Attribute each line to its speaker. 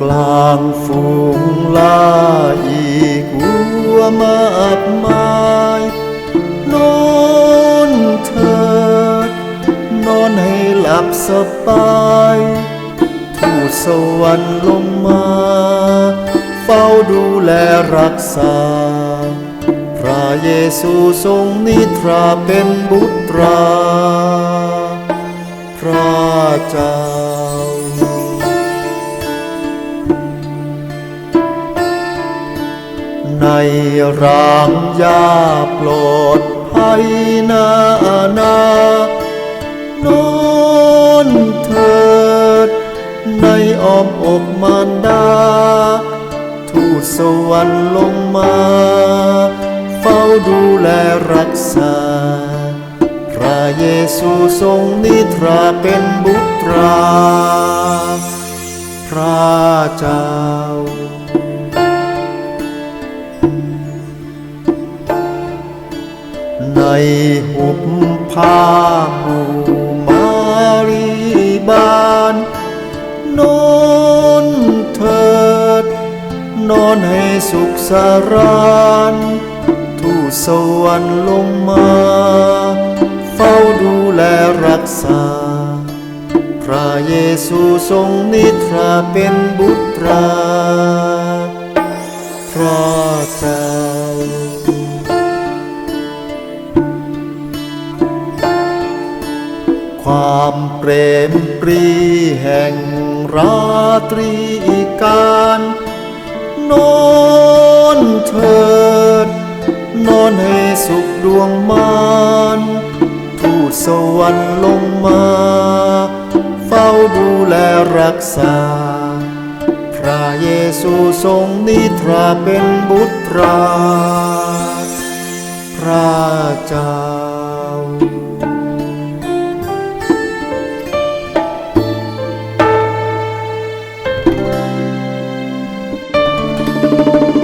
Speaker 1: กลางฝูงลาอีกวัวมากมายนอนเถิดนอนให้หลับสบายทูตสวรรค์ลงมา เฝ้าดูแลรักษา พระเยซูทรงนิทราเป็นบุตรา พระเจ้า ในรางยาปลดภัยนานา นอนเถิด ในอ้อมอกมารดา ทูตสวรรค์ลงมา เฝ้าดูแลรักษา พระเยซูทรงนิทราเป็นบุตรา พระเจ้า ในหุบผ้าปูมารีบานนอนเถิด นอนให้สุขสารานทูตสวรรค์ลงมา เฝ้าดูแลรักษา พระเยซูทรงนิทราเป็นบุตราพระเจ้า ความเปรมปรีแห่งราตรีการนอนเถิด นอนให้สุขดวงมานทูตสวรรค์ลงมา เฝ้าดูแลรักษา พระเยซูทรงนิทราเป็นบุตรา พระเจ้า Thank you.